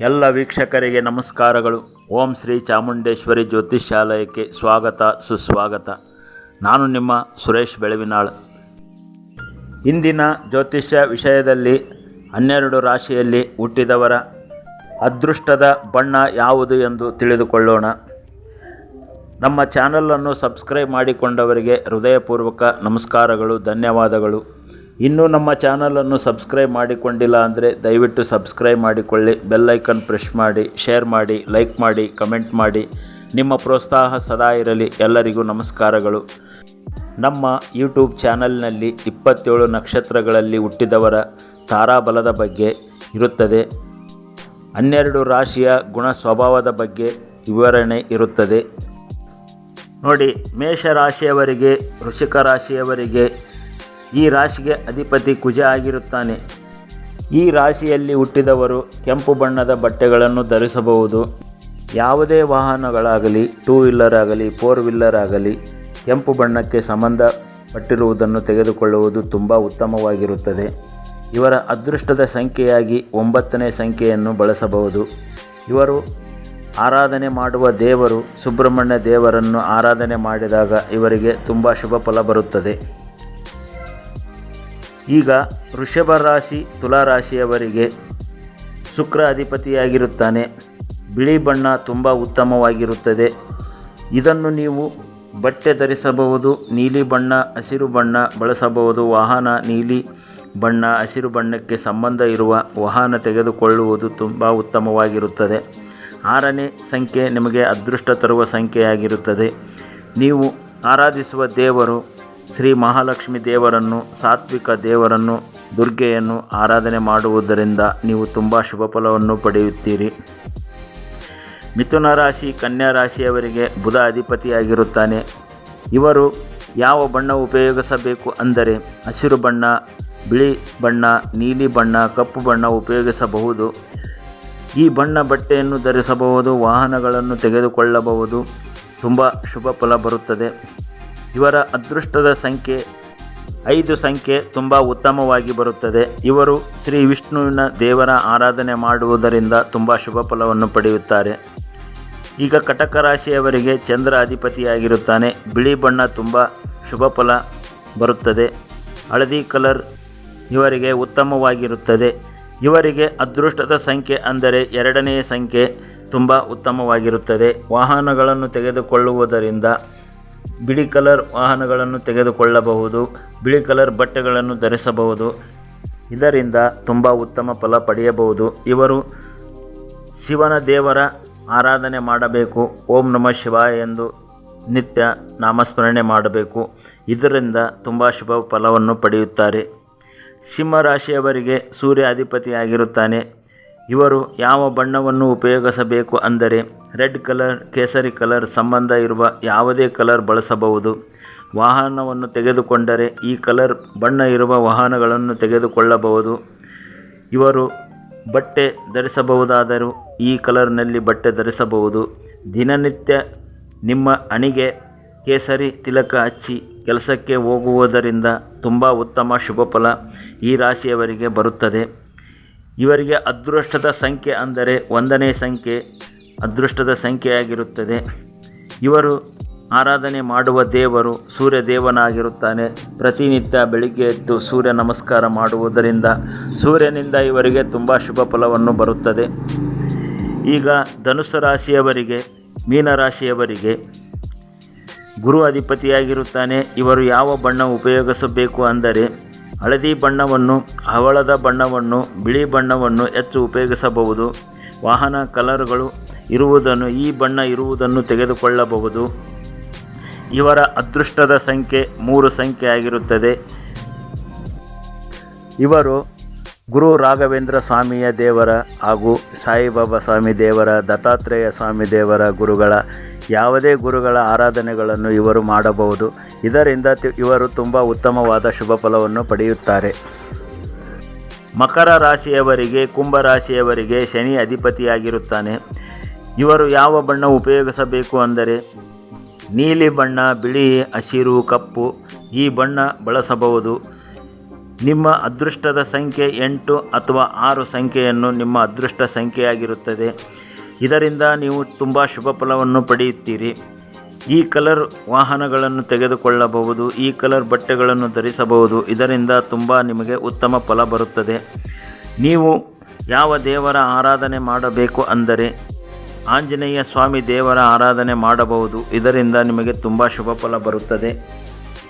ಎಲ್ಲ ವೀಕ್ಷಕರಿಗೆ ನಮಸ್ಕಾರಗಳು. ಓಂ ಶ್ರೀ ಚಾಮುಂಡೇಶ್ವರಿ ಜ್ಯೋತಿಷ್ಯಾಲಯಕ್ಕೆ ಸ್ವಾಗತ, ಸುಸ್ವಾಗತ. ನಾನು ನಿಮ್ಮ ಸುರೇಶ್ ಬೆಳವಿನಾಳ್. ಇಂದಿನ ಜ್ಯೋತಿಷ್ಯ ವಿಷಯದಲ್ಲಿ ಹನ್ನೆರಡು ರಾಶಿಯಲ್ಲಿ ಹುಟ್ಟಿದವರ ಅದೃಷ್ಟದ ಬಣ್ಣ ಯಾವುದು ಎಂದು ತಿಳಿದುಕೊಳ್ಳೋಣ. ನಮ್ಮ ಚಾನಲನ್ನು ಸಬ್ಸ್ಕ್ರೈಬ್ ಮಾಡಿಕೊಂಡವರಿಗೆ ಹೃದಯಪೂರ್ವಕ ನಮಸ್ಕಾರಗಳು, ಧನ್ಯವಾದಗಳು. ಇನ್ನೂ ನಮ್ಮ ಚಾನಲನ್ನು ಸಬ್ಸ್ಕ್ರೈಬ್ ಮಾಡಿಕೊಂಡಿಲ್ಲ ಅಂದರೆ ದಯವಿಟ್ಟು ಸಬ್ಸ್ಕ್ರೈಬ್ ಮಾಡಿಕೊಳ್ಳಿ ಬೆಲ್ಲೈಕನ್ ಪ್ರೆಸ್ ಮಾಡಿ ಶೇರ್ ಮಾಡಿ ಲೈಕ್ ಮಾಡಿ ಕಮೆಂಟ್ ಮಾಡಿ. ನಿಮ್ಮ ಪ್ರೋತ್ಸಾಹ ಸದಾ ಇರಲಿ. ಎಲ್ಲರಿಗೂ ನಮಸ್ಕಾರಗಳು. ನಮ್ಮ ಯೂಟ್ಯೂಬ್ ಚಾನಲ್ನಲ್ಲಿ ಇಪ್ಪತ್ತೇಳು ನಕ್ಷತ್ರಗಳಲ್ಲಿ ಹುಟ್ಟಿದವರ ತಾರಾಬಲದ ಬಗ್ಗೆ ಇರುತ್ತದೆ. ಹನ್ನೆರಡು ರಾಶಿಯ ಗುಣ ಸ್ವಭಾವದ ಬಗ್ಗೆ ವಿವರಣೆ ಇರುತ್ತದೆ. ನೋಡಿ, ಮೇಷ ರಾಶಿಯವರಿಗೆ ವೃಷಿಕ ರಾಶಿಯವರಿಗೆ ಈ ರಾಶಿಗೆ ಅಧಿಪತಿ ಕುಜ ಆಗಿರುತ್ತಾನೆ. ಈ ರಾಶಿಯಲ್ಲಿ ಹುಟ್ಟಿದವರು ಕೆಂಪು ಬಣ್ಣದ ಬಟ್ಟೆಗಳನ್ನು ಧರಿಸಬಹುದು. ಯಾವುದೇ ವಾಹನಗಳಾಗಲಿ ಟೂ ವೀಲರ್ ಆಗಲಿ ಫೋರ್ ವೀಲರ್ ಆಗಲಿ, ಕೆಂಪು ಬಣ್ಣಕ್ಕೆ ಸಂಬಂಧಪಟ್ಟಿರುವುದನ್ನು ತೆಗೆದುಕೊಳ್ಳುವುದು ತುಂಬ ಉತ್ತಮವಾಗಿರುತ್ತದೆ. ಇವರ ಅದೃಷ್ಟದ ಸಂಖ್ಯೆಯಾಗಿ ಒಂಬತ್ತನೇ ಸಂಖ್ಯೆಯನ್ನು ಬಳಸಬಹುದು. ಇವರು ಆರಾಧನೆ ಮಾಡುವ ದೇವರು ಸುಬ್ರಹ್ಮಣ್ಯ ದೇವರನ್ನು ಆರಾಧನೆ ಮಾಡಿದಾಗ ಇವರಿಗೆ ತುಂಬ ಶುಭ ಫಲ ಬರುತ್ತದೆ. ಈಗ ವೃಷಭ ರಾಶಿ, ತುಲಾ ರಾಶಿಯವರಿಗೆ ಶುಕ್ರ ಅಧಿಪತಿಯಾಗಿರುತ್ತಾನೆ ಬಿಳಿ ಬಣ್ಣ ತುಂಬ ಉತ್ತಮವಾಗಿರುತ್ತದೆ. ಇದನ್ನು ನೀವು ಬಟ್ಟೆ ಧರಿಸಬಹುದು, ನೀಲಿ ಬಣ್ಣ, ಹಸಿರು ಬಣ್ಣ ಬಳಸಬಹುದು, ವಾಹನ ನೀಲಿ ಬಣ್ಣ, ಹಸಿರು ಬಣ್ಣಕ್ಕೆ ಸಂಬಂಧ ಇರುವ ವಾಹನ ತೆಗೆದುಕೊಳ್ಳುವುದು ತುಂಬ ಉತ್ತಮವಾಗಿರುತ್ತದೆ. ಆರನೇ ಸಂಖ್ಯೆ ನಿಮಗೆ ಅದೃಷ್ಟ ತರುವ ಸಂಖ್ಯೆಯಾಗಿರುತ್ತದೆ. ನೀವು ಆರಾಧಿಸುವ ದೇವರು ಶ್ರೀ ಮಹಾಲಕ್ಷ್ಮಿ ದೇವರನ್ನು, ಸಾತ್ವಿಕ ದೇವರನ್ನು, ದುರ್ಗೆಯನ್ನು ಆರಾಧನೆ ಮಾಡುವುದರಿಂದ ನೀವು ತುಂಬ ಶುಭ ಫಲವನ್ನು ಪಡೆಯುತ್ತೀರಿ. ಮಿಥುನ ರಾಶಿ, ಕನ್ಯಾ ರಾಶಿಯವರಿಗೆ ಬುಧ ಅಧಿಪತಿಯಾಗಿರುತ್ತಾನೆ. ಇವರು ಯಾವ ಬಣ್ಣ ಉಪಯೋಗಿಸಬೇಕು ಅಂದರೆ ಹಸಿರು ಬಣ್ಣ, ಬಿಳಿ ಬಣ್ಣ, ನೀಲಿ ಬಣ್ಣ, ಕಪ್ಪು ಬಣ್ಣ ಉಪಯೋಗಿಸಬಹುದು. ಈ ಬಣ್ಣ ಬಟ್ಟೆಯನ್ನು ಧರಿಸಬಹುದು, ವಾಹನಗಳನ್ನು ತೆಗೆದುಕೊಳ್ಳಬಹುದು. ತುಂಬ ಶುಭ ಫಲ ಬರುತ್ತದೆ. ಇವರ ಅದೃಷ್ಟದ ಸಂಖ್ಯೆ ಐದು ಸಂಖ್ಯೆ ತುಂಬ ಉತ್ತಮವಾಗಿ ಬರುತ್ತದೆ. ಇವರು ಶ್ರೀ ವಿಷ್ಣುವಿನ ದೇವರ ಆರಾಧನೆ ಮಾಡುವುದರಿಂದ ತುಂಬ ಶುಭ ಫಲವನ್ನು ಪಡೆಯುತ್ತಾರೆ. ಈಗ ಕಟಕ ರಾಶಿಯವರಿಗೆ ಚಂದ್ರ ಅಧಿಪತಿಯಾಗಿರುತ್ತಾನೆ. ಬಿಳಿ ಬಣ್ಣ ತುಂಬ ಶುಭ ಫಲ ಬರುತ್ತದೆ. ಹಳದಿ ಕಲರ್ ಇವರಿಗೆ ಉತ್ತಮವಾಗಿರುತ್ತದೆ. ಇವರಿಗೆ ಅದೃಷ್ಟದ ಸಂಖ್ಯೆ ಅಂದರೆ ಎರಡನೆಯ ಸಂಖ್ಯೆ ತುಂಬ ಉತ್ತಮವಾಗಿರುತ್ತದೆ. ವಾಹನಗಳನ್ನು ತೆಗೆದುಕೊಳ್ಳುವುದರಿಂದ ಬಿಳಿ ಕಲರ್ ವಾಹನಗಳನ್ನು ತೆಗೆದುಕೊಳ್ಳಬಹುದು, ಬಿಳಿ ಕಲರ್ ಬಟ್ಟೆಗಳನ್ನು ಧರಿಸಬಹುದು. ಇದರಿಂದ ತುಂಬ ಉತ್ತಮ ಫಲ ಪಡೆಯಬಹುದು. ಇವರು ಶಿವನ ದೇವರ ಆರಾಧನೆ ಮಾಡಬೇಕು. ಓಂ ನಮಃ ಶಿವಾಯ ಎಂದು ನಿತ್ಯ ನಾಮಸ್ಮರಣೆ ಮಾಡಬೇಕು. ಇದರಿಂದ ತುಂಬ ಶುಭ ಫಲವನ್ನು ಪಡೆಯುತ್ತಾರೆ. ಸಿಂಹರಾಶಿಯವರಿಗೆ ಸೂರ್ಯ ಅಧಿಪತಿಯಾಗಿರುತ್ತಾನೆ. ಇವರು ಯಾವ ಬಣ್ಣವನ್ನು ಉಪಯೋಗಿಸಬೇಕು ಅಂದರೆ ರೆಡ್ ಕಲರ್, ಕೇಸರಿ ಕಲರ್ ಸಂಬಂಧ ಇರುವ ಯಾವುದೇ ಕಲರ್ ಬಳಸಬಹುದು. ವಾಹನವನ್ನು ತೆಗೆದುಕೊಂಡರೆ ಈ ಕಲರ್ ಬಣ್ಣ ಇರುವ ವಾಹನಗಳನ್ನು ತೆಗೆದುಕೊಳ್ಳಬಹುದು. ಇವರು ಬಟ್ಟೆ ಧರಿಸಬಹುದಾದರೂ ಈ ಕಲರ್ನಲ್ಲಿ ಬಟ್ಟೆ ಧರಿಸಬಹುದು. ದಿನನಿತ್ಯ ನಿಮ್ಮ ಅಣಿಗೆ ಕೇಸರಿ ತಿಲಕ ಹಚ್ಚಿ ಕೆಲಸಕ್ಕೆ ಹೋಗುವುದರಿಂದ ತುಂಬ ಉತ್ತಮ ಶುಭ ಫಲ ಈ ರಾಶಿಯವರಿಗೆ ಬರುತ್ತದೆ. ಇವರಿಗೆ ಅದೃಷ್ಟದ ಸಂಖ್ಯೆ ಅಂದರೆ ಒಂದನೇ ಸಂಖ್ಯೆ ಅದೃಷ್ಟದ ಸಂಖ್ಯೆಯಾಗಿರುತ್ತದೆ. ಇವರು ಆರಾಧನೆ ಮಾಡುವ ದೇವರು ಸೂರ್ಯ ದೇವನಾಗಿರುತ್ತಾನೆ ಪ್ರತಿನಿತ್ಯ ಬೆಳಿಗ್ಗೆ ಎದ್ದು ಸೂರ್ಯ ನಮಸ್ಕಾರ ಮಾಡುವುದರಿಂದ ಸೂರ್ಯನಿಂದ ಇವರಿಗೆ ತುಂಬ ಶುಭ ಫಲವನ್ನು ಬರುತ್ತದೆ. ಈಗ ಧನುಸ್ಸು ರಾಶಿಯವರಿಗೆ ಮೀನರಾಶಿಯವರಿಗೆ ಗುರು ಅಧಿಪತಿಯಾಗಿರುತ್ತಾನೆ. ಇವರು ಯಾವ ಬಣ್ಣ ಉಪಯೋಗಿಸಬೇಕು ಅಂದರೆ ಹಳದಿ ಬಣ್ಣವನ್ನು, ಹವಳದ ಬಣ್ಣವನ್ನು, ಬಿಳಿ ಬಣ್ಣವನ್ನು ಹೆಚ್ಚು ಉಪಯೋಗಿಸಬಹುದು. ವಾಹನ ಕಲರ್ಗಳು ಇರುವುದನ್ನು, ಈ ಬಣ್ಣ ಇರುವುದನ್ನು ತೆಗೆದುಕೊಳ್ಳಬಹುದು. ಇವರ ಅದೃಷ್ಟದ ಸಂಖ್ಯೆ ಮೂರು ಸಂಖ್ಯೆ ಆಗಿರುತ್ತದೆ. ಇವರು ಗುರು ರಾಘವೇಂದ್ರ ಸ್ವಾಮಿಯ ದೇವರ ಹಾಗೂ ಸಾಯಿಬಾಬಾ ಸ್ವಾಮಿ ದೇವರ, ದತ್ತಾತ್ರೇಯ ಸ್ವಾಮಿ ದೇವರ ಗುರುಗಳ ಯಾವುದೇ ಗುರುಗಳ ಆರಾಧನೆಗಳನ್ನು ಇವರು ಮಾಡಬಹುದು. ಇದರಿಂದ ಇವರು ತುಂಬ ಉತ್ತಮವಾದ ಶುಭ ಫಲವನ್ನು ಪಡೆಯುತ್ತಾರೆ. ಮಕರ ರಾಶಿಯವರಿಗೆ, ಕುಂಭ ರಾಶಿಯವರಿಗೆ ಶನಿ ಅಧಿಪತಿಯಾಗಿರುತ್ತಾನೆ. ಇವರು ಯಾವ ಬಣ್ಣ ಉಪಯೋಗಿಸಬೇಕು ಅಂದರೆ, ನೀಲಿ ಬಣ್ಣ, ಬಿಳಿ, ಹಸಿರು, ಕಪ್ಪು ಈ ಬಣ್ಣ ಬಳಸಬಹುದು. ನಿಮ್ಮ ಅದೃಷ್ಟದ ಸಂಖ್ಯೆ ಎಂಟು ಅಥವಾ ಆರು ಸಂಖ್ಯೆಯನ್ನು ನಿಮ್ಮ ಅದೃಷ್ಟ ಸಂಖ್ಯೆಯಾಗಿರುತ್ತದೆ. ಇದರಿಂದ ನೀವು ತುಂಬ ಶುಭ ಫಲವನ್ನು ಪಡೆಯುತ್ತೀರಿ. ಈ ಕಲರ್ ವಾಹನಗಳನ್ನು ತೆಗೆದುಕೊಳ್ಳಬಹುದು, ಈ ಕಲರ್ ಬಟ್ಟೆಗಳನ್ನು ಧರಿಸಬಹುದು, ಇದರಿಂದ ತುಂಬ ನಿಮಗೆ ಉತ್ತಮ ಫಲ ಬರುತ್ತದೆ. ನೀವು ಯಾವ ದೇವರ ಆರಾಧನೆ ಮಾಡಬೇಕು ಅಂದರೆ ಆಂಜನೇಯ ಸ್ವಾಮಿ ದೇವರ ಆರಾಧನೆ ಮಾಡಬಹುದು, ಇದರಿಂದ ನಿಮಗೆ ತುಂಬ ಶುಭ ಫಲ ಬರುತ್ತದೆ.